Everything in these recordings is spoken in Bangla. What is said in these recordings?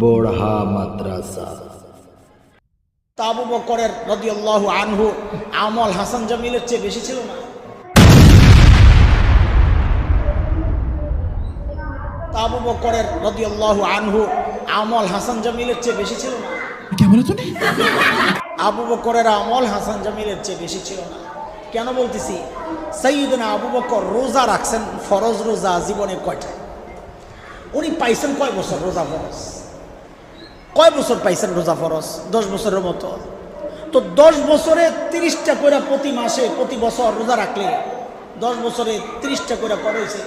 বোরহা মাদ্রাসা। তাবু বকরের রদি আনহু আমল হাসান জামিলের চেয়ে বেশি ছিল না। তাবু বকরের রদি আল্লাহ আনহু আমল হাসান জামিলের চেয়ে বেশি ছিল না। কেমন তুমি আবু বকরের আমল হাসান জামিলের চেয়ে বেশি ছিল না। কেন বলতেছি? সঈদনা আবু বকর রোজা রাখছেন ফরজ রোজা জীবনে কয়টা উনি পাইছেন কয় বছর রোজা ফরজ? কয় বছর পাইছেন রোজা ফরজ? দশ বছরের মতো। তো দশ বছরে তিরিশটা করে প্রতি মাসে, প্রতি বছর রোজা রাখলে দশ বছরে তিরিশটা করে পড়ে হয়েছে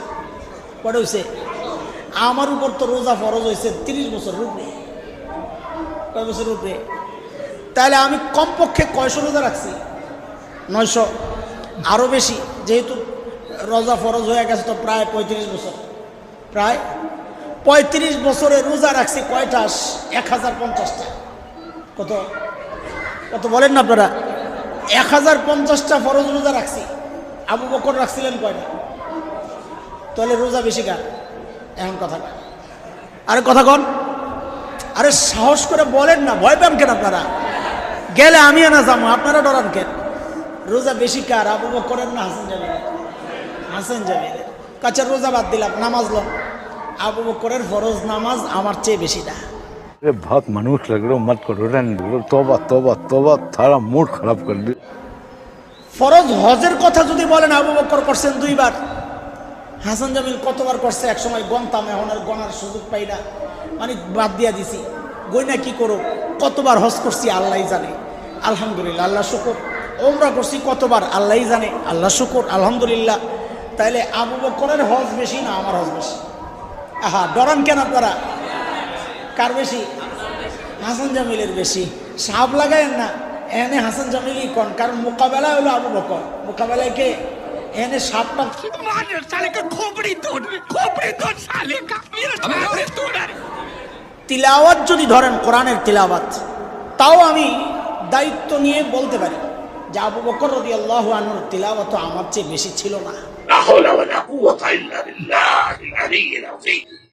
পড়ে হয়েছে আমার উপর তো রোজা ফরজ হয়েছে তিরিশ বছরের উপরে কয় বছরের উপরে তাহলে আমি কমপক্ষে কয়শো রোজা রাখছি? নয়শো। আরও বেশি, যেহেতু রোজা ফরজ হয়ে গেছে তো প্রায় পঁয়ত্রিশ বছর। প্রায় পঁয়ত্রিশ বছরে রোজা রাখছি কয়টা? এক হাজার পঞ্চাশটা। কত? কত বলেন না আপনারা? এক হাজার পঞ্চাশটা ফরজ রোজা রাখছি। আবু বকর রাখছিলেন কয়টা? তাহলে রোজা বেশি কার? এখন কথা। আরে কথা কন। আরে সাহস করে বলেন না, ভয় পান কেন আপনারা? গেলে আমি না যাব, আপনারা ডরান কেন? রোজা বেশি কার? আবু বকরের না হাসান জামিল হাসান জামিল কাছে রোজা বাদ দিলাম, নামাজ লম আবু বকরের ফরজ নামাজ আমার চেয়ে বেশি না। ভাত মানুষ লাগল মত করো রান বলো তোবা তোবা তোবা তারা মুড খারাপ করবে ফরজ হজের কথা যদি বলেন আবু বকর করছেন দুইবার। হাসান জামিল কতবার করছে এক সময় গন্তাম এখন আর গনার সুযোগ পাই না। মানে বাদ দিয়া দিছি। গইনা কি করো কতবার হজ করছি আল্লাহ জানে। আলহামদুলিল্লাহ আল্লাহ শুকর। ওমরা করছি কতবার আল্লাহ জানে। আল্লাহ শুকর আলহামদুলিল্লাহ। তাইলে আবু বকরের হজ বেশি না আমার হজ বেশি? আহা, ডরান কেন আপনারা? কার বেশি? হাসান জামিলের বেশি। সাপ লাগায়েন না, এনে হাসান জামিলই কন, কারণ মোকাবেলা হলো আবু বকর। মোকাবেলায় কে? এনে সাপটা তিলাওয়াত যদি ধরেন, কোরআনের তিলাওয়াত, তাও আমি দায়িত্ব নিয়ে বলতে পারি যে আবু বকর রদি আল্লাহ আনুর তিলাওয়াত আমার চেয়ে বেশি ছিল না। gritaria, talvez.